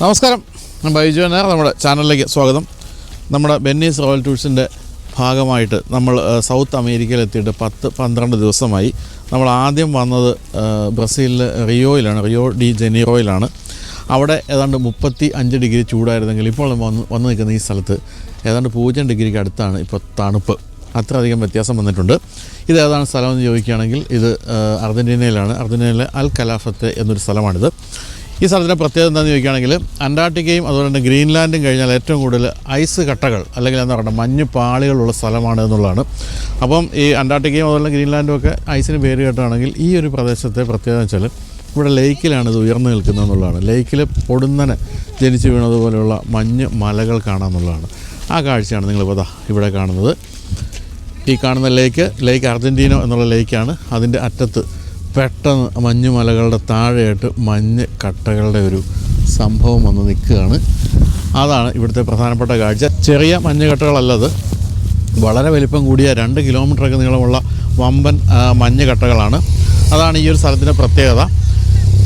നമസ്കാരം. ബൈജു നായർ നമ്മുടെ ചാനലിലേക്ക് സ്വാഗതം. നമ്മുടെ ബെന്നീസ് റോയൽ ടൂഴ്സിന്റെ ഭാഗമായിട്ട് നമ്മൾ സൗത്ത് അമേരിക്കയിൽ എത്തിയിട്ട് പത്ത് പന്ത്രണ്ട് ദിവസമായി. നമ്മൾ ആദ്യം വന്നത് ബ്രസീലിലെ റിയോയിലാണ് റിയോ ഡി ജനീറോയിലാണ്. അവിടെ ഏതാണ്ട് മുപ്പത്തി അഞ്ച് ഡിഗ്രി ചൂടായിരുന്നെങ്കിൽ ഇപ്പോൾ വന്ന് വന്ന് നിൽക്കുന്ന ഈ സ്ഥലത്ത് ഏതാണ്ട് പൂജ്യം ഡിഗ്രിക്ക് അടുത്താണ് ഇപ്പോൾ തണുപ്പ്. അത്രയധികം വ്യത്യാസം വന്നിട്ടുണ്ട്. ഇത് ഏതാണ് സ്ഥലം എന്ന് ചോദിക്കുകയാണെങ്കിൽ ഇത് അർജന്റീനയിലാണ് അർജന്റീനയിലെ അൽ കലാഫത്തെ എന്നൊരു സ്ഥലമാണിത്. ഈ സ്ഥലത്തിന്റെ പ്രത്യേകത എന്താണെന്ന് ചോദിക്കുകയാണെങ്കിൽ അന്റാർട്ടിക്കയും അതുപോലെ തന്നെ ഗ്രീൻലാൻഡും കഴിഞ്ഞാൽ ഏറ്റവും കൂടുതൽ ഐസ് കട്ടകൾ അല്ലെങ്കിൽ എന്താ പറയുക മഞ്ഞ് പാളികളുള്ള സ്ഥലമാണ് എന്നുള്ളതാണ്. അപ്പം ഈ അന്റാർട്ടിക്കയും അതുപോലെ ഗ്രീൻലാൻഡും ഒക്കെ ഐസിന് പേര് കേട്ടാണെങ്കിൽ ഈ ഒരു പ്രദേശത്തെ പ്രത്യേകത വെച്ചാൽ ഇവിടെ ലേക്കിലാണ് ഇത് ഉയർന്നു നിൽക്കുന്നത് എന്നുള്ളതാണ്. ലേക്കിൽ പൊടുന്നനെ ജനിച്ചു വീണതുപോലെയുള്ള മഞ്ഞ് മലകൾ കാണാമെന്നുള്ളതാണ് ആ കാഴ്ചയാണ് നിങ്ങളിപ്പോൾ ഇവിടെ കാണുന്നത്. ഈ കാണുന്ന ലേക്ക് ലേക്ക് അർജന്റീനോ എന്നുള്ള ലേക്കാണ് അതിന്റെ അറ്റത്ത് പെട്ടെന്ന് മഞ്ഞുമലകളുടെ താഴെയായിട്ട് മഞ്ഞ് കട്ടകളുടെ ഒരു സംഭവം വന്ന് നിൽക്കുകയാണ്. അതാണ് ഇവിടുത്തെ പ്രധാനപ്പെട്ട കാഴ്ച. ചെറിയ മഞ്ഞുകട്ടകളല്ലത് വളരെ വലിപ്പം കൂടിയ രണ്ട് കിലോമീറ്ററൊക്കെ നീളമുള്ള വമ്പൻ മഞ്ഞുകട്ടകളാണ് മഞ്ഞ് കട്ടകളാണ്. അതാണ് ഈ ഒരു സ്ഥലത്തിന്റെ പ്രത്യേകത.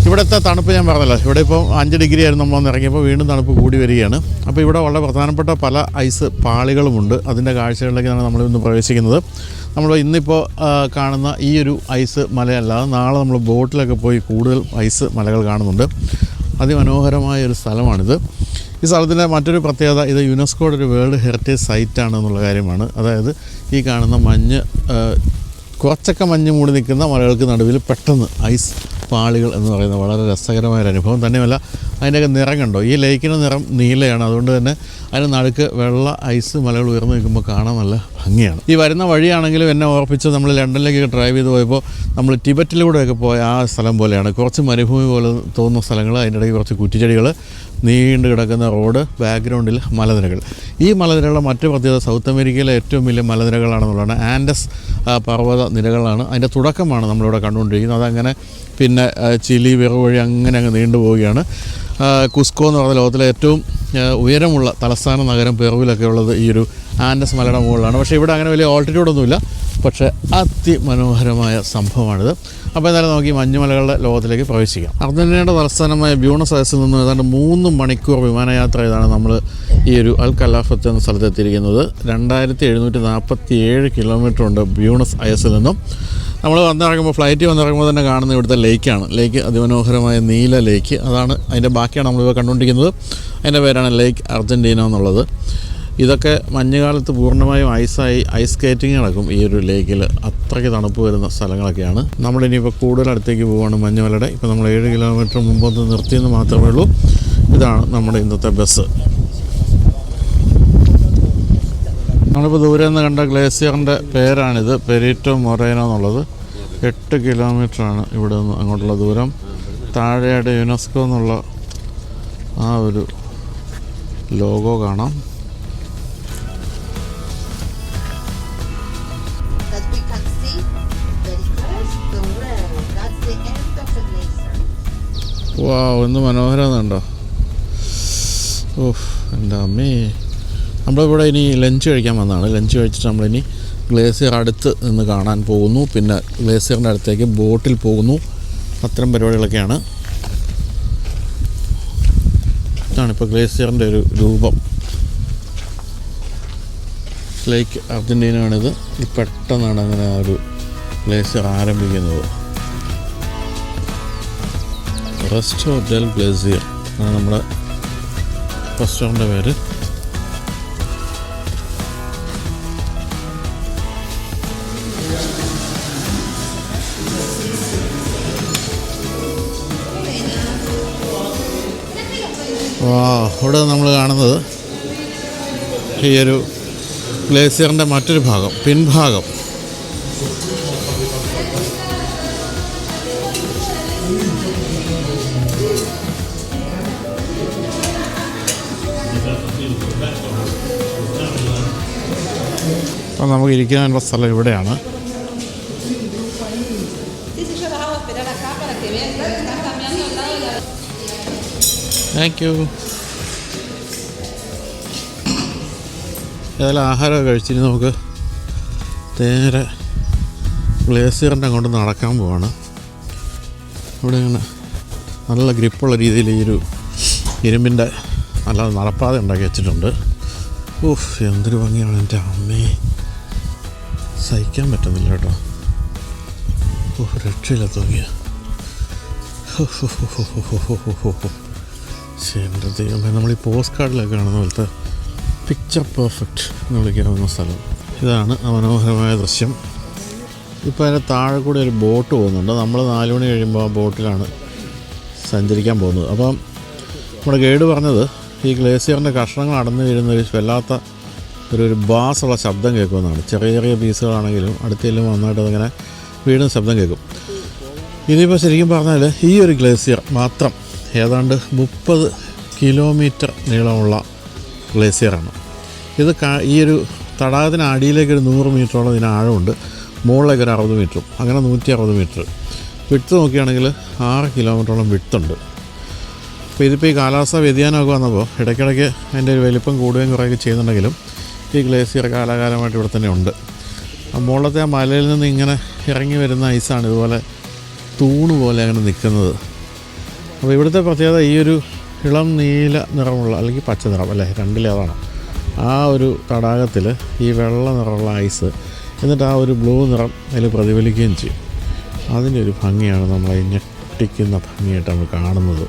ഇവിടുത്തെ തണുപ്പ് ഞാൻ പറഞ്ഞല്ലോ. ഇവിടെ ഇപ്പോൾ അഞ്ച് ഡിഗ്രി ആയിരുന്നു നമ്മൾ ഇറങ്ങിയപ്പോൾ വീണ്ടും തണുപ്പ് കൂടി വരികയാണ്. അപ്പോൾ ഇവിടെ വളരെ പ്രധാനപ്പെട്ട പല ഐസ് പാളികളുമുണ്ട്. അതിന്റെ കാഴ്ചകളിലേക്കാണ് നമ്മൾ ഇന്ന് പ്രവേശിക്കുന്നത്. നമ്മൾ ഇന്നിപ്പോൾ കാണുന്ന ഈ ഒരു ഐസ് മലയല്ലാതെ നാളെ നമ്മൾ ബോട്ടിലൊക്കെ പോയി കൂടുതൽ ഐസ് മലകൾ കാണുന്നുണ്ട്. അതിമനോഹരമായ ഒരു സ്ഥലമാണിത്. ഈ സ്ഥലത്തിന്റെ മറ്റൊരു പ്രത്യേകത ഇത് യുനെസ്കോയുടെ ഒരു വേൾഡ് ഹെറിറ്റേജ് സൈറ്റാണ് എന്നുള്ള കാര്യമാണ്. അതായത് ഈ കാണുന്ന മഞ്ഞ് കുറച്ചൊക്കെ മഞ്ഞ് മൂടി നിൽക്കുന്ന മലകൾക്ക് നടുവിൽ പെട്ടെന്ന് ഐസ് പാളികൾ എന്ന് പറയുന്ന വളരെ രസകരമായ ഒരു അനുഭവം തന്നെയല്ല അതിന്റെയൊക്കെ നിറം കണ്ടോ? ഈ ലേക്കിന്റെ നിറം നീലയാണ്. അതുകൊണ്ട് തന്നെ അതിന് നടുക്ക് വെള്ള ഐസ് മലകൾ ഉയർന്നു നിൽക്കുമ്പോൾ കാണാൻ നല്ല ഭംഗിയാണ്. ഈ വരുന്ന വഴിയാണെങ്കിലും എന്നെ ഓർപ്പിച്ച് നമ്മൾ ലണ്ടനിലേക്ക് ഡ്രൈവ് ചെയ്ത് പോയപ്പോൾ നമ്മൾ ടിബറ്റിലൂടെയൊക്കെ പോയ ആ സ്ഥലം പോലെയാണ്. കുറച്ച് മരുഭൂമി പോലെ തോന്നുന്ന സ്ഥലങ്ങൾ അതിന്റെ ഇടയ്ക്ക് കുറച്ച് കുറ്റിച്ചെടികൾ നീണ്ട് കിടക്കുന്ന റോഡ് ബാക്ക്ഗ്രൗണ്ടിൽ മലനിരകൾ. ഈ മലനിരകളുടെ മറ്റു പ്രത്യേകത സൗത്ത് അമേരിക്കയിലെ ഏറ്റവും വലിയ മലനിരകളാണെന്നുള്ളതാണ്. ആൻഡസ് പർവത നിരകളാണ് അതിന്റെ തുടക്കമാണ് നമ്മളിവിടെ കണ്ടുകൊണ്ടിരിക്കുന്നത്. അതങ്ങനെ പിന്നെ ചിലി വിറ വഴി അങ്ങനെ അങ്ങ് നീണ്ടു പോവുകയാണ്. കുസ്കോ എന്ന് പറഞ്ഞ ലോകത്തിലെ ഏറ്റവും ഉയരമുള്ള തലസ്ഥാന നഗരം പെറുവിലൊക്കെ ഉള്ളത് ഈ ഒരു ആൻഡസ് മലയുടെ മുകളിലാണ്. പക്ഷേ ഇവിടെ അങ്ങനെ വലിയ ഓൾട്ടിറ്റ്യൂഡൊന്നുമില്ല പക്ഷേ അതിമനോഹരമായ സംഭവമാണിത്. അപ്പോൾ എന്തായാലും നമുക്ക് ഈ മഞ്ഞുമലകളുടെ ലോകത്തിലേക്ക് പ്രവേശിക്കാം. അർജന്റീനയുടെ തലസ്ഥാനമായ ബ്യൂണസ് അയസിൽ നിന്ന് ഏതാണ്ട് മൂന്ന് മണിക്കൂർ വിമാനയാത്ര ഇതാണ് നമ്മൾ ഈ ഒരു അൽ കലാഫത്ത് എന്ന സ്ഥലത്ത് എത്തിയിരിക്കുന്നത്. രണ്ടായിരത്തി എഴുന്നൂറ്റി നാൽപ്പത്തി ഏഴ് കിലോമീറ്റർ ഉണ്ട് ബ്യൂണസ് അയസിൽ നിന്നും. നമ്മൾ വന്നിറങ്ങുമ്പോൾ ഫ്ലൈറ്റ് വന്നിറങ്ങുമ്പോൾ തന്നെ കാണുന്ന ഇവിടുത്തെ ലേക്കാണ് ലേക്ക് അതിമനോഹരമായ നീല ലേക്ക് അതാണ് അതിന്റെ ബാക്കിയാണ് നമ്മളിപ്പോൾ കണ്ടുകൊണ്ടിരിക്കുന്നത്. അതിന്റെ പേരാണ് ലേക്ക് അർജന്റീന എന്നുള്ളത്. ഇതൊക്കെ മഞ്ഞുകാലത്ത് പൂർണമായും ഐസായി ഐസ് സ്കേറ്റിംഗ് നടക്കും ഈ ഒരു ലേക്കിൽ അത്രയ്ക്ക് തണുപ്പ് വരുന്ന സ്ഥലങ്ങളൊക്കെയാണ്. നമ്മളിനിയിപ്പോൾ കൂടുതൽ അടുത്തേക്ക് പോവുകയാണ് മഞ്ഞുമലയുടെ. ഇപ്പോൾ നമ്മൾ ഏഴ് കിലോമീറ്റർ മുമ്പൊന്ന് നിർത്തിയെന്ന് മാത്രമേ ഉള്ളൂ. ഇതാണ് നമ്മുടെ ഇന്നത്തെ ബസ് നമ്മളിപ്പോൾ ദൂരെ നിന്ന് കണ്ട ഗ്ലേസിയറിന്റെ പേരാണിത്. പെരീറ്റോ മൊറേനോ എന്നുള്ളത്. എട്ട് കിലോമീറ്ററാണ് ഇവിടെ നിന്ന് അങ്ങോട്ടുള്ള ദൂരം. താഴെയായിട്ട് യുനെസ്കോ എന്നുള്ള ആ ഒരു ലോഗോ കാണാം. വാ ഒന്ന് മനോഹരമുണ്ടോ ഓഹ് എന്റെ അമ്മേ. നമ്മളിവിടെ ഇനി ലഞ്ച് കഴിക്കാൻ വന്നതാണ്. ലഞ്ച് കഴിച്ചിട്ട് നമ്മളിനി ഗ്ലേസിയർ അടുത്ത് നിന്ന് കാണാൻ പോകുന്നു. പിന്നെ ഗ്ലേസിയറിന്റെ അടുത്തേക്ക് ബോട്ടിൽ പോകുന്നു. അത്തരം പരിപാടികളൊക്കെയാണ്. ഇതാണ് ഇപ്പോൾ ഗ്ലേസിയറിന്റെ ഒരു രൂപം. ലേക്ക് അർജന്റീനയാണിത് പെട്ടെന്നാണ് അങ്ങനെ ആ ഒരു ഗ്ലേസിയർ ആരംഭിക്കുന്നത്. റെസ്റ്റോ ഡെൽ ഗ്ലേസിയർ ആണ് നമ്മുടെ റെസ്റ്റോറന്റെ പേര്. ഇവിടെ നമ്മൾ കാണുന്നത് ഈ ഒരു ഗ്ലേസിയറിന്റെ മറ്റൊരു ഭാഗം പിൻഭാഗം. അപ്പം നമുക്ക് ഇരിക്കാനുള്ള സ്ഥലം ഇവിടെയാണ്. Sí, താങ്ക് യു ഏതായാലും ആഹാരമൊക്കെ കഴിച്ചിട്ട് നമുക്ക്. നേരെ ഗ്ലേസിയറിന്റെ അങ്ങോട്ട് നടക്കാൻ പോവാണ്. ഇവിടെ ഇങ്ങനെ നല്ല ഗ്രിപ്പുള്ള രീതിയിൽ ഈ ഒരു ഇരുമ്പിന്റെ നല്ല നടപ്പാത ഉണ്ടാക്കി വെച്ചിട്ടുണ്ട്. ഊഫ് എന്തൊരു ഭംഗിയാണ് എന്റെ അമ്മേ. സഹിക്കാൻ പറ്റുന്നില്ല കേട്ടോ. ഓഹ് രക്ഷയില്ല തോന്നിയ എന്റെ നമ്മൾ ഈ പോസ്റ്റ് കാർഡിലൊക്കെ കാണുന്ന പോലത്തെ പിക്ചർ പെർഫെക്റ്റ് എന്ന് വിളിക്കാവുന്ന സ്ഥലം. ഇതാണ് മനോഹരമായ ദൃശ്യം. ഇപ്പോൾ അതിന്റെ താഴെ കൂടെ ഒരു ബോട്ട് പോകുന്നുണ്ട്. നമ്മൾ നാല് മണി കഴിയുമ്പോൾ ആ ബോട്ടിലാണ് സഞ്ചരിക്കാൻ പോകുന്നത്. അപ്പം നമ്മുടെ ഗൈഡ് പറഞ്ഞത് ഈ ഗ്ലേസിയറിന്റെ കഷ്ണങ്ങൾ അടന്നു വീഴുന്ന ഒരു വല്ലാത്ത ഒരു ഒരു ബാസുള്ള ശബ്ദം കേൾക്കുമെന്നാണ്. ചെറിയ ചെറിയ പീസുകളാണെങ്കിലും അടുത്തേലും നന്നായിട്ട് അതിങ്ങനെ വീടും ശബ്ദം കേൾക്കും. ഇതിപ്പോൾ ശരിക്കും പറഞ്ഞാൽ ഈ ഒരു ഗ്ലേസിയർ മാത്രം ഏതാണ്ട് മുപ്പത് കിലോമീറ്റർ നീളമുള്ള ഗ്ലേസിയറാണ്. ഇത് ഈ ഒരു തടാകത്തിന് അടിയിലേക്ക് ഒരു നൂറ് മീറ്ററോളം ഇതിന് ആഴമുണ്ട്. മുകളിലേക്ക് ഒരു അറുപത് മീറ്ററും അങ്ങനെ നൂറ്റി അറുപത് മീറ്റർ. വിട്ട് നോക്കുകയാണെങ്കിൽ ആറ് കിലോമീറ്ററോളം വിട്ടുണ്ട് അപ്പോൾ ഇതിപ്പോൾ ഈ കാലാവസ്ഥ വ്യതിയാനമൊക്കെ വന്നപ്പോൾ ഇടയ്ക്കിടയ്ക്ക് അതിന്റെ ഒരു വലിപ്പം കൂടുകയും കുറയുകയൊക്കെ ചെയ്യുന്നുണ്ടെങ്കിലും ഈ ഗ്ലേസിയർ കാലാകാലമായിട്ട് ഇവിടെ തന്നെ ഉണ്ട്. മുകളിലത്തെ ആ മലയിൽ നിന്ന് ഇങ്ങനെ ഇറങ്ങി വരുന്ന ഐസാണ് ഇതുപോലെ തൂണ് പോലെ അങ്ങനെ നിൽക്കുന്നത്. അപ്പോൾ ഇവിടുത്തെ പ്രത്യേകത ഈ ഒരു ഇളം നീല നിറമുള്ള അല്ലെങ്കിൽ പച്ച നിറം അല്ലേ? രണ്ടിലേതാണ് ആ ഒരു തടാകത്തിൽ ഈ വെള്ള നിറമുള്ള ഐസ് എന്നിട്ട് ആ ഒരു ബ്ലൂ നിറം അതിൽ പ്രതിഫലിക്കുകയും ചെയ്യും. അതിന്റെ ഒരു ഭംഗിയാണ് നമ്മളെ ഞെട്ടിക്കുന്ന ഭംഗിയായിട്ട് നമ്മൾ കാണുന്നത്.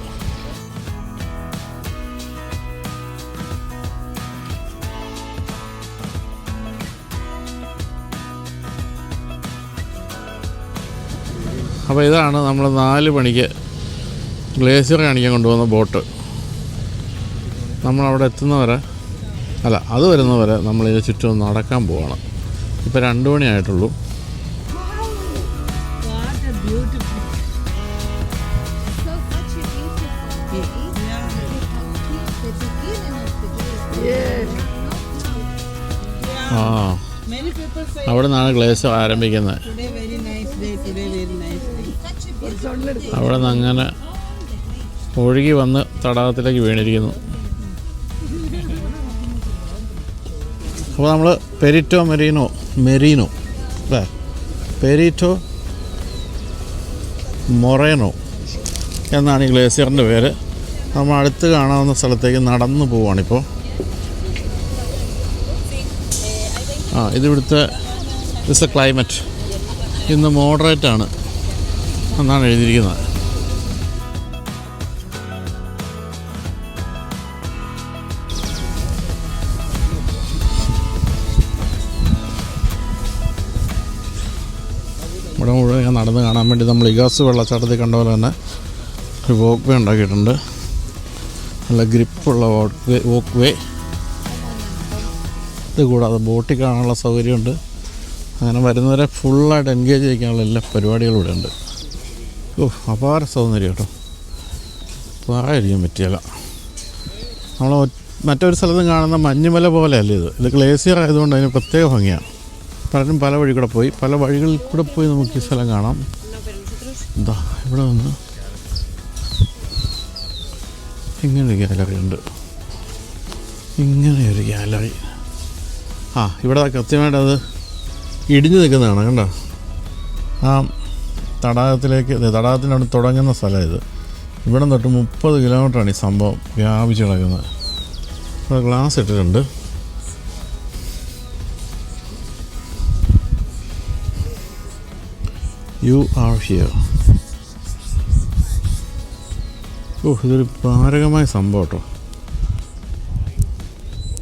അപ്പോൾ ഇതാണ് നമ്മൾ നാല് മണിക്ക് ഗ്ലേസിയർ കാണിക്കാൻ കൊണ്ടുവന്ന ബോട്ട്. നമ്മളവിടെ എത്തുന്നവരെ അല്ല അത് വരുന്നവരെ നമ്മൾ ഇത് ചുറ്റും നടക്കാൻ പോവാണ്. ഇപ്പോൾ രണ്ട് മണിയായിട്ടുള്ളൂ. ആ അവിടെ നിന്നാണ് ഗ്ലേസ് ആരംഭിക്കുന്നത് അവിടെ നിന്ന് അങ്ങനെ ഒഴുകി വന്ന് തടാകത്തിലേക്ക് വീണിരിക്കുന്നു. അപ്പോൾ നമ്മൾ പെരിറ്റോ മെറീനോ മെറീനോ അല്ലേ? പെരിറ്റോ മൊറേനോ എന്നാണ് ഈ ഗ്ലേസിയറിന്റെ പേര്. നമ്മൾ അടുത്ത് കാണാവുന്ന സ്ഥലത്തേക്ക് നടന്നു പോവുകയാണിപ്പോൾ ആ ഇതിവിടുത്തെ ഇറ്റ്സ് എ ക്ലൈമറ്റ് ഇന്ന് മോഡറേറ്റ് ആണ് എന്നാണ് എഴുതിയിരിക്കുന്നത്. നടന്ന് കാണാൻ വേണ്ടി നമ്മൾ ഇഗാസ് വെള്ളച്ചാട്ടത്തിൽ കണ്ട പോലെ തന്നെ ഒരു വോക്ക് വേ ഉണ്ടാക്കിയിട്ടുണ്ട്. നല്ല ഗ്രിപ്പുള്ള വോക്ക് വേ വോക്ക് വേ ഇത് കൂടാതെ ബോട്ടിൽ കാണാനുള്ള സൗകര്യമുണ്ട്. അങ്ങനെ വരുന്നവരെ ഫുള്ളായിട്ട് എൻഗേജ് ചെയ്യാനുള്ള എല്ലാ പരിപാടികളും ഇവിടെ ഉണ്ട്. ഓ അപാര സൗന്ദര്യം കേട്ടോ. പറയാതിരിക്കാൻ പറ്റിയല്ല. നമ്മൾ മറ്റൊരു സ്ഥലത്തും കാണുന്ന മഞ്ഞുമല പോലെയല്ല ഇത്? ഇത് ഗ്ലേസിയർ ആയതുകൊണ്ട് അതിന് പ്രത്യേക ഭംഗിയാണ്. പലരും പല വഴി കൂടെ പോയി. പല വഴികളിൽ കൂടെ പോയി നമുക്ക് ഈ സ്ഥലം കാണാം. എന്താ ഇവിടെ വന്ന് ഇങ്ങനൊരു ഗ്യാലറി ഉണ്ട്. ഇങ്ങനെയൊരു ഗ്യാലറി ആ ഇവിടെ കൃത്യമായിട്ട് അത് ഇടിഞ്ഞു നിൽക്കുന്നതാണ് കണ്ടോ? ആ തടാകത്തിലേക്ക് അവിടെ തുടങ്ങുന്ന സ്ഥലം ഇത്. ഇവിടെ തൊട്ട് മുപ്പത് കിലോമീറ്ററാണ് ഈ സംഭവം വ്യാപിച്ച് കിടക്കുന്നത് ഇവിടെ ഗ്ലാസ് ഇട്ടിട്ടുണ്ട്. യു ആർ ഹിയർ ഓ ഇതൊരു മാരകമായ സംഭവം കേട്ടോ.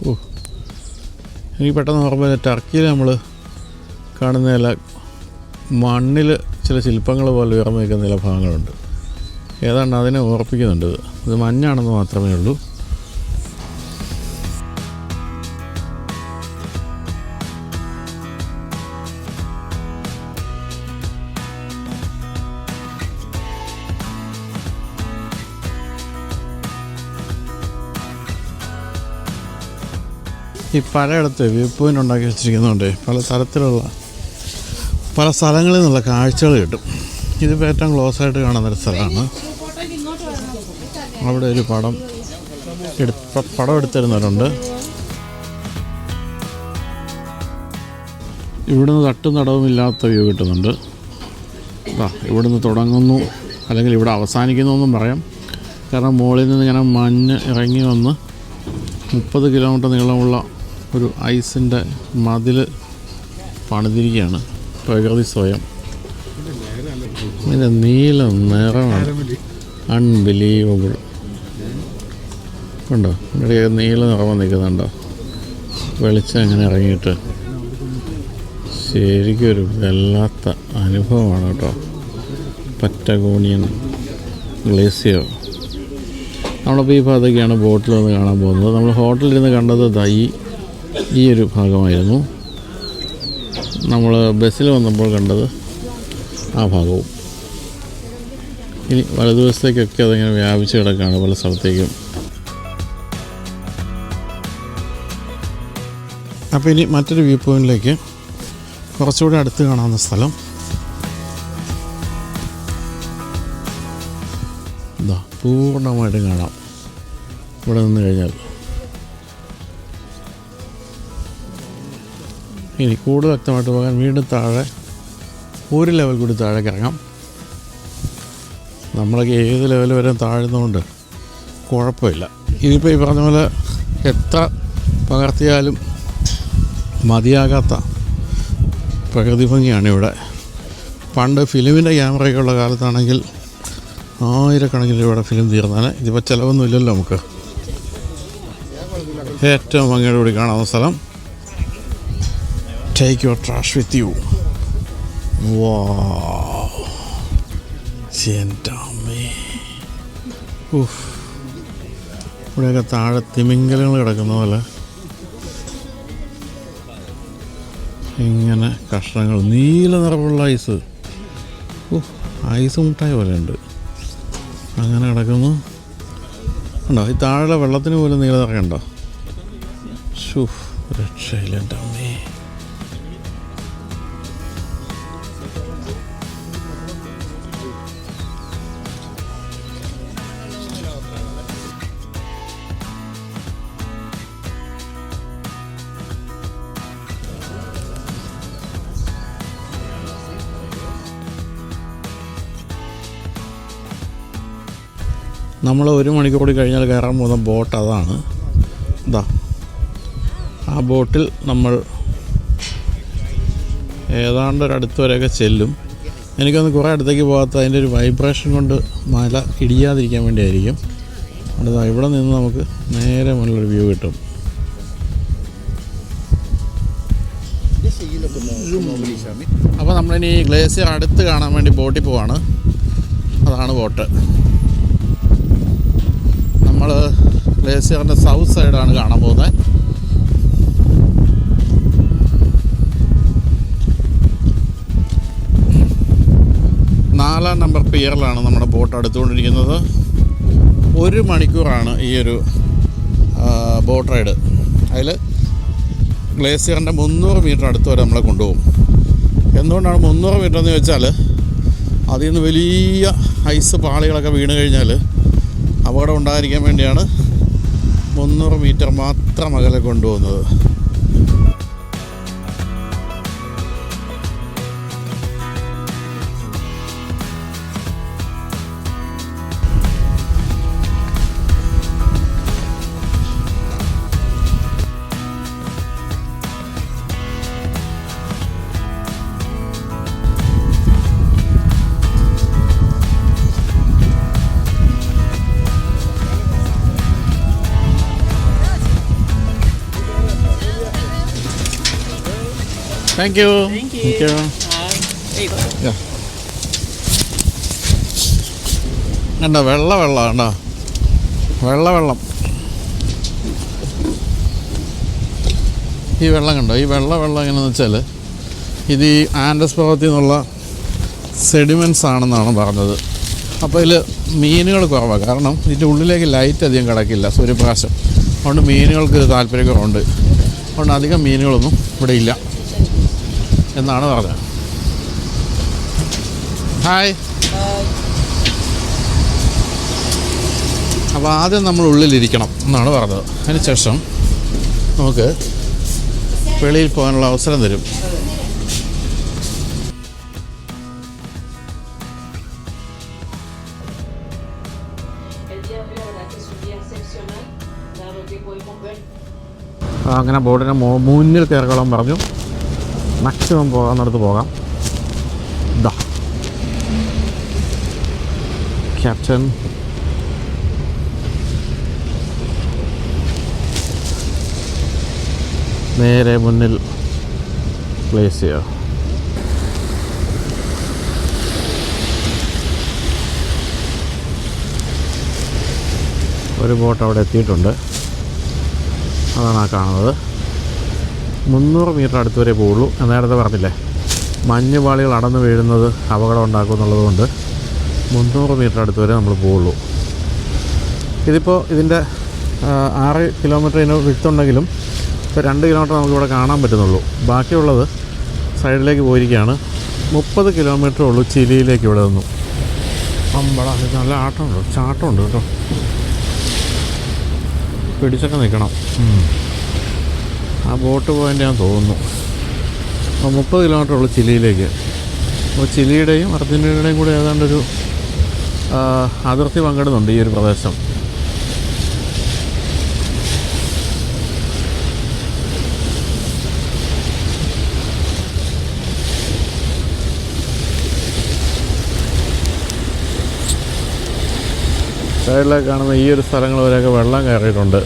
ഓ എനിക്ക് പെട്ടെന്ന് ഓർമ്മ ടർക്കിയിൽ നമ്മൾ കാണുന്ന ചില മണ്ണിൽ ചില ശില്പങ്ങൾ പോലെ ഉയർന്നു നിൽക്കുന്ന ചില ഭാഗങ്ങളുണ്ട്. ഏതാണ്ട് അതിനെ ഓർപ്പിക്കുന്നുണ്ട് ഇത് മഞ്ഞാണെന്ന് മാത്രമേ ഉള്ളൂ. ഈ പലയിടത്ത് വ്യൂ പോയിന്റ് ഉണ്ടാക്കി വെച്ചിരിക്കുന്നുണ്ട് പല തരത്തിലുള്ള പല സ്ഥലങ്ങളിൽ നിന്നുള്ള കാഴ്ചകൾ കിട്ടും. ഇതിപ്പോൾ ഏറ്റവും ക്ലോസ് ആയിട്ട് കാണുന്നൊരു സ്ഥലമാണ്. അവിടെ ഒരു പടം എടുത്ത പടം എടുത്തിരുന്നവരുണ്ട്. ഇവിടുന്ന് തട്ടും തടവും ഇല്ലാത്ത വ്യൂ കിട്ടുന്നുണ്ട്. ആ ഇവിടുന്ന് തുടങ്ങുന്നു. അല്ലെങ്കിൽ ഇവിടെ അവസാനിക്കുന്നു എന്നും പറയാം. കാരണം മുകളിൽ നിന്ന് ഇങ്ങനെ മഞ്ഞ് ഇറങ്ങി വന്ന് മുപ്പത് കിലോമീറ്റർ നീളമുള്ള ഒരു ഐസിന്റെ മതിൽ പണിതിരിക്കുകയാണ്. പ്രകൃതി സ്വയം. ഇതിന്റെ നീല നിറമാണ്. അൺബിലീവബിൾ ഉണ്ടോ ഇവിടെ നീല നിറം നിൽക്കുന്നുണ്ടോ വെളിച്ചം അങ്ങനെ ഇറങ്ങിയിട്ട്. ശരിക്കും ഒരു വല്ലാത്ത അനുഭവമാണ് കേട്ടോ. Patagonian glacier. നമ്മളിപ്പോൾ ഈ ഭാഗത്തൊക്കെയാണ് ബോട്ടിൽ വന്ന് കാണാൻ പോകുന്നത്. നമ്മൾ ഹോട്ടലിൽ നിന്ന് കണ്ടത് ദാ ഈ ഒരു ഭാഗമായിരുന്നു. നമ്മൾ ബസ്സിൽ വന്നപ്പോൾ കണ്ടത് ആ ഭാഗവും. ഇനി വലതുവശത്തേക്കൊക്കെ അതിങ്ങനെ വ്യാപിച്ച് കിടക്കുകയാണ് പല സ്ഥലത്തേക്കും. അപ്പോൾ ഇനി മറ്റൊരു വ്യൂ പോയിന്റിലേക്ക് കുറച്ചുകൂടി അടുത്ത് കാണാവുന്ന സ്ഥലം. ഇതാ പൂർണമായിട്ടും കാണാം. ഇവിടെ നിന്ന് കഴിഞ്ഞാൽ ഇനി കൂടുതൽ വ്യക്തമായിട്ട് പോകാൻ വീണ്ടും താഴെ ഒരു ലെവൽ കൂടി താഴെ ഇറങ്ങാം. നമ്മളൊക്കെ ഏത് ലെവൽ വരെ താഴ്ന്നുകൊണ്ട് കുഴപ്പമില്ല. ഇതിപ്പോൾ ഈ പറഞ്ഞ പോലെ എത്ര പകർത്തിയാലും മതിയാകാത്ത പ്രകൃതി ഭംഗിയാണ് ഇവിടെ പണ്ട് ഫിലിമിന്റെ ക്യാമറയൊക്കെ ഉള്ള കാലത്താണെങ്കിൽ ആയിരക്കണക്കിന് രൂപയുടെ ഫിലിം തീർന്നാൽ ഇതിപ്പോൾ ചിലവൊന്നുമില്ലല്ലോ നമുക്ക്. ഏറ്റവും ഭംഗിയോട് കൂടി കാണാവുന്ന സ്ഥലം. Take your trash with you. Wow. എന്റെ അമ്മേ ഉഫ് ഇവിടെയൊക്കെ താഴെ തിമിംഗലങ്ങൾ കിടക്കുന്ന പോലെ. ഇങ്ങനെ കഷ്ണങ്ങൾ. നീല നിറമുള്ള ഐസ്. ഉഫ് ഐസ് മുട്ടായ പോലെ ഉണ്ട്. അങ്ങനെ കിടക്കുന്നു. ഉണ്ടോ ഈ താഴെ വെള്ളത്തിന് പോലും നീല നിറക്കണ്ടോ ഷൂ രക്ഷയില്ല എന്റെ അമ്മേ. നമ്മൾ ഒരു മണിക്കൂർ കഴിഞ്ഞാൽ കയറാൻ പോകുന്ന ബോട്ട് അതാണ്. ഇതാ ആ ബോട്ടിൽ നമ്മൾ ഏതാണ്ട് ഒരടുത്ത് വരെയൊക്കെ ചെല്ലും. എനിക്കൊന്ന് കുറേ അടുത്തേക്ക് പോകാത്ത അതിന്റെ ഒരു വൈബ്രേഷൻ കൊണ്ട് മല ഇടിയാതിരിക്കാൻ വേണ്ടിയായിരിക്കും. അടുത്ത ഇവിടെ നിന്ന് നമുക്ക് നേരെ മുന്നിലൊരു വ്യൂ കിട്ടും. അപ്പോൾ നമ്മളിനി ഗ്ലേസിയർ അടുത്ത് കാണാൻ വേണ്ടി ബോട്ടിൽ പോവാണ്. അതാണ് ബോട്ട്. നമ്മൾ ഗ്ലേസിയറിന്റെ സൗത്ത് സൈഡാണ് കാണാൻ പോകുന്നത് നാലാം നമ്പർ പിയറിലാണ് നമ്മുടെ ബോട്ട് അടുത്തുകൊണ്ടിരിക്കുന്നത്. ഒരു മണിക്കൂറാണ് ഈ ഒരു ബോട്ട് റൈഡ് അതിൽ ഗ്ലേസിയറിന്റെ മുന്നൂറ് മീറ്റർ അടുത്ത് വരെ നമ്മളെ കൊണ്ടുപോകും. എന്തുകൊണ്ടാണ് മുന്നൂറ് മീറ്റർ എന്ന് ചോദിച്ചാൽ അതിൽ നിന്ന് വലിയ ഐസ് പാളികളൊക്കെ വീണ് കഴിഞ്ഞാൽ അപകടം ഉണ്ടായിരിക്കാൻ വേണ്ടിയാണ് മുന്നൂറ് മീറ്റർ മാത്രം അകലെ കൊണ്ടുപോകുന്നത്. Thank you. Thank you. കണ്ടോ? വെള്ള വെള്ളം കണ്ടോ? വെള്ള വെള്ളം. ഈ വെള്ളം കണ്ടോ? ഈ വെള്ള വെള്ളം എങ്ങനെയാണെന്ന് വെച്ചാൽ ഇത് ഈ ആൻഡസ് ഭാഗത്തു നിന്നുള്ള സെഡിമെൻസ് ആണെന്നാണ് പറഞ്ഞത്. അപ്പോൾ ഇതിൽ മീനുകൾ കുറവാണ് കാരണം ഇതിന്റെ ഉള്ളിലേക്ക് ലൈറ്റ് അധികം കിടക്കില്ല സൂര്യപ്രകാശം. അതുകൊണ്ട് മീനുകൾക്ക് താല്പര്യക്കുറവുണ്ട് അതുകൊണ്ട് അധികം മീനുകളൊന്നും ഇവിടെ ഇല്ല. എന്നാണ് പറഞ്ഞത്. ഹായ്. അപ്പോൾ ആദ്യം നമ്മൾ ഉള്ളിലിരിക്കണം എന്നാണ് പറഞ്ഞത്. അതിനുശേഷം നമുക്ക് വെളിയിൽ പോകാനുള്ള അവസരം തരും. അങ്ങനെ ബോർഡിന് മുന്നിൽ കയറിക്കോളാൻ പറഞ്ഞു. മാക്സിമം പോകാവുന്നിടത്ത് പോകാം. ദാ. ക്യാപ്റ്റൻ നേരെ മുന്നിൽ പ്ലേസ് ചെയ്യുക ഒരു ബോട്ട് അവിടെ എത്തിയിട്ടുണ്ട്. അതാണ് ആ കാണുന്നത്. മുന്നൂറ് മീറ്റർ അടുത്ത് വരെ പോവുള്ളൂ. നേരത്തെ പറഞ്ഞില്ലേ മഞ്ഞ് പാളികൾ അടന്നു വീഴുന്നത് അപകടം ഉണ്ടാക്കും എന്നുള്ളതുകൊണ്ട് മുന്നൂറ് മീറ്റർ അടുത്ത് വരെ നമ്മൾ പോവുള്ളൂ. ഇതിപ്പോൾ ഇതിന്റെ ആറ് കിലോമീറ്റർ ഇതിന് വിട്ടുണ്ടെങ്കിലും ഇപ്പോൾ രണ്ട് കിലോമീറ്റർ നമുക്കിവിടെ കാണാൻ പറ്റുന്നുള്ളൂ. ബാക്കിയുള്ളത് സൈഡിലേക്ക് പോയിരിക്കുകയാണ്. മുപ്പത് കിലോമീറ്റർ ഉള്ളൂ ചിലിയിലേക്ക് ഇവിടെ നിന്നു. അമ്പട നല്ല ആട്ടമുണ്ട് ചാട്ടമുണ്ട് കേട്ടോ. പിടിച്ചൊക്കെ നിൽക്കണം. ആ ബോട്ട് പോയിന്റെയാണെന്ന് തോന്നുന്നു. അപ്പോൾ മുപ്പത് കിലോമീറ്റർ ഉള്ളു ചിലിയിലേക്ക്. അപ്പോൾ ചിലിയുടെയും അർജന്റീനയുടെയും കൂടെ ഏതാണ്ടൊരു അതിർത്തി പങ്കിടുന്നുണ്ട് ഈ ഒരു പ്രദേശം. സൈഡിലൊക്കെ കാണുന്ന ഈ ഒരു സ്ഥലങ്ങൾ വരെയൊക്കെ വെള്ളം കയറിയിട്ടുണ്ട്.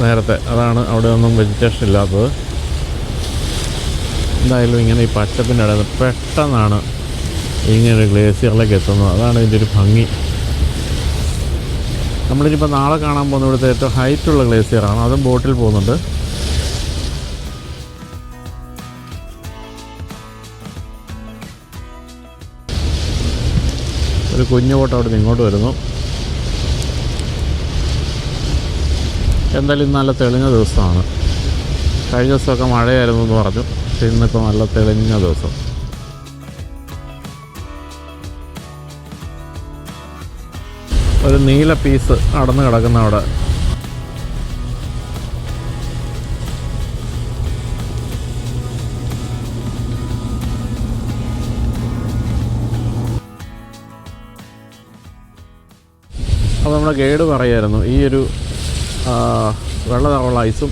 നേരത്തെ. അതാണ് അവിടെ ഒന്നും വെജിറ്റേഷൻ ഇല്ലാത്തത്. എന്തായാലും ഇങ്ങനെ ഈ പച്ചപ്പിന്റെ ഇടയിൽ പെട്ടെന്നാണ് ഇങ്ങനെ ഗ്ലേസിയറിലേക്ക് എത്തുന്നത്. അതാണ് ഇതിന്റെ ഒരു ഭംഗി. നമ്മളിനിപ്പോൾ നാളെ കാണാൻ പോകുന്ന ഇവിടുത്തെ ഏറ്റവും ഹൈറ്റുള്ള ഗ്ലേസിയറാണ്. അതും ബോട്ടിൽ പോകുന്നുണ്ട്. ഒരു കുഞ്ഞു ബോട്ട് അവിടെ നിന്ന് ഇങ്ങോട്ട് വരുന്നു. എന്തായാലും ഇന്ന് നല്ല തെളിഞ്ഞ ദിവസമാണ്. കഴിഞ്ഞ ദിവസമൊക്കെ മഴയായിരുന്നു എന്ന് പറഞ്ഞു. പക്ഷെ ഇന്നിപ്പോൾ നല്ല തെളിഞ്ഞ ദിവസം. ഒരു നീല പീസ് അടന്ന് കിടക്കുന്ന അവിടെ. അപ്പോൾ നമ്മുടെ ഗൈഡ് പറയായിരുന്നു. ഈ ഒരു വെള്ള നിറമുള്ള ഐസും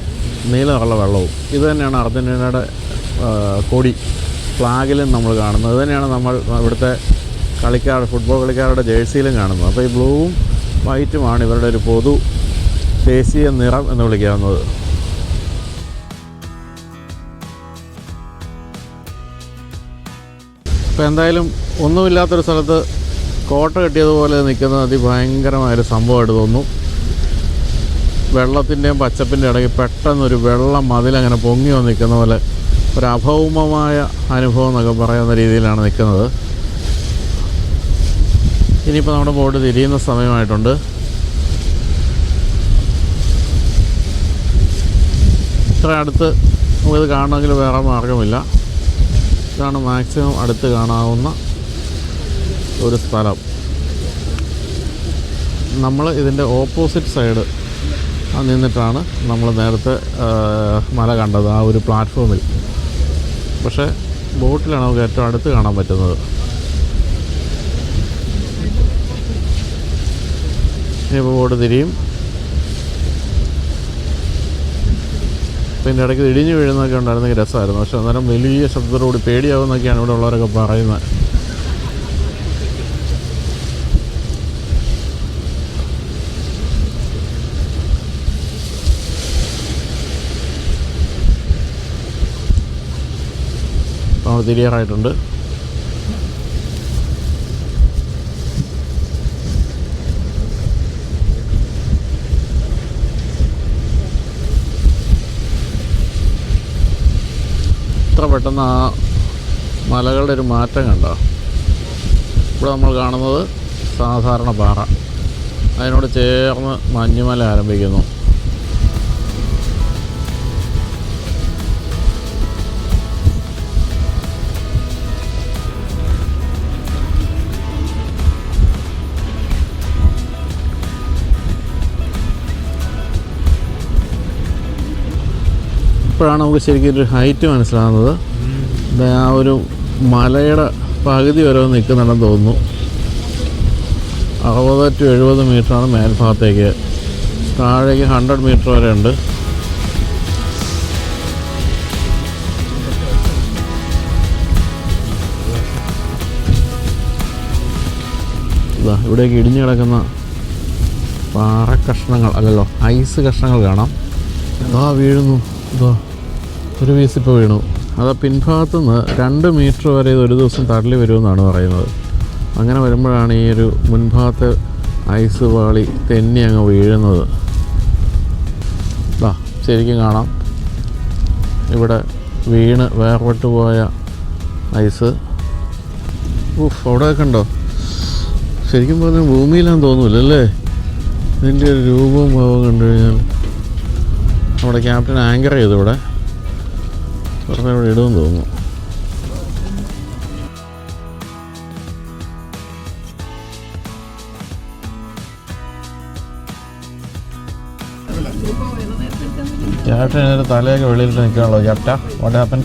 നീല നിറമുള്ള വെള്ളവും. ഇത് തന്നെയാണ് അർജന്റീനയുടെ കൊടി ഫ്ലാഗിലും നമ്മൾ കാണുന്നത്. ഇതുതന്നെയാണ് നമ്മൾ ഇവിടുത്തെ കളിക്കാർ ഫുട്ബോൾ കളിക്കാരുടെ ജേഴ്സിയിലും കാണുന്നത്. അപ്പോൾ ഈ ബ്ലൂവും വൈറ്റുമാണ് ഇവരുടെ ഒരു പൊതു ദേശീയ നിറം എന്ന് വിളിക്കാവുന്നത്. ഇപ്പോൾ എന്തായാലും ഒന്നുമില്ലാത്തൊരു സ്ഥലത്ത് കോട്ട കെട്ടിയതുപോലെ നിൽക്കുന്നത് അതിഭയങ്കരമായൊരു സംഭവമായിട്ട് തോന്നുന്നു. വെള്ളത്തിന്റെയും പച്ചപ്പിന്റെ ഇടയ്ക്ക് പെട്ടെന്നൊരു വെള്ളം മതിലങ്ങനെ പൊങ്ങി വന്ന് നിൽക്കുന്ന പോലെ ഒരു അഭൗമമായ അനുഭവം എന്നൊക്കെ പറയുന്ന രീതിയിലാണ് നിൽക്കുന്നത്. ഇനിയിപ്പോൾ നമ്മുടെ ബോട്ട് തിരിയുന്ന സമയമായിട്ടുണ്ട്. ഇത്ര അടുത്ത് നമുക്കിത് കാണണമെങ്കിൽ വേറെ മാർഗമില്ല. ഇതാണ് മാക്സിമം അടുത്ത് കാണാവുന്ന ഒരു സ്ഥലം. നമ്മൾ ഇതിന്റെ ഓപ്പോസിറ്റ് സൈഡ് നിന്നിട്ടാണ് നമ്മൾ നേരത്തെ മല കണ്ടത് ആ ഒരു പ്ലാറ്റ്ഫോമിൽ പക്ഷേ ബോട്ടിലാണ് നമുക്ക് ഏറ്റവും അടുത്ത് കാണാൻ പറ്റുന്നത്. ഇനിയിപ്പോൾ ബോട്ട് തിരിയും. പിന്നെ ഇടയ്ക്ക് ഇടിഞ്ഞു വീഴുന്നതൊക്കെ ഉണ്ടായിരുന്നെങ്കിൽ രസമായിരുന്നു. പക്ഷെ അന്നേരം വലിയ ശബ്ദത്തോടുകൂടി പേടിയാവുമെന്നൊക്കെയാണ് ഇവിടെ ഉള്ളവരൊക്കെ പറയുന്നത്. തിരിയാറായിട്ടുണ്ട് ഇത്ര പെട്ടെന്ന് ആ മലകളുടെ ഒരു മാറ്റം കണ്ടോ? ഇവിടെ നമ്മൾ കാണുന്നത് സാധാരണ പാറ. അതിനോട് ചേർന്ന് മഞ്ഞുമല ആരംഭിക്കുന്നു. ഇപ്പോഴാണ് നമുക്ക് ശരിക്കും ഒരു ഹൈറ്റ് മനസ്സിലാകുന്നത്. ആ ഒരു മലയുടെ പകുതി വരെ നിൽക്കുന്നുണ്ടെന്ന് തോന്നുന്നു. അറുപത് ടു എഴുപത് മീറ്ററാണ് മേൽഭാഗത്തേക്ക്. താഴേക്ക് ഹൺഡ്രഡ് മീറ്റർ വരെ ഉണ്ട്. ഇവിടേക്ക് ഇടിഞ്ഞു കിടക്കുന്ന പാറ കഷ്ണങ്ങൾ അല്ലല്ലോ ഐസ് കഷ്ണങ്ങൾ കാണാം. ഇതാ വീഴുന്നു. ഇതാ ഒരു പീസ് ഇപ്പോൾ വീണു. അത് പിൻഭാഗത്തു നിന്ന് രണ്ട് മീറ്റർ വരെ ഇത് ഒരു ദിവസം തള്ളി വരുമെന്നാണ് പറയുന്നത്. അങ്ങനെ വരുമ്പോഴാണ് ഈ ഒരു മുൻഭാഗത്തെ ഐസ് വാളി തെന്നി അങ്ങ് വീഴുന്നത്. ഇതാ ശരിക്കും കാണാം. ഇവിടെ വീണ് വേർപെട്ടു പോയ ഐസ്. ഉഫ് അവിടെയൊക്കെ ഉണ്ടോ? ശരിക്കും പറഞ്ഞാൽ ഭൂമിയിലാന്ന് തോന്നൂല അല്ലേ ഇതിന്റെ ഒരു രൂപവും ഭാവവും കണ്ടു കഴിഞ്ഞാൽ. നമ്മുടെ ക്യാപ്റ്റൻ ആങ്കർ ചെയ്തു ഇവിടെ. വെറുതെ ഇവിടെ ഇടുമെന്ന് തോന്നുന്നു. ചേട്ടൻ എന്റെ തലയൊക്കെ വെളിയിലിട്ട് നിൽക്കുകയാണല്ലോ ചേട്ടാ. What happen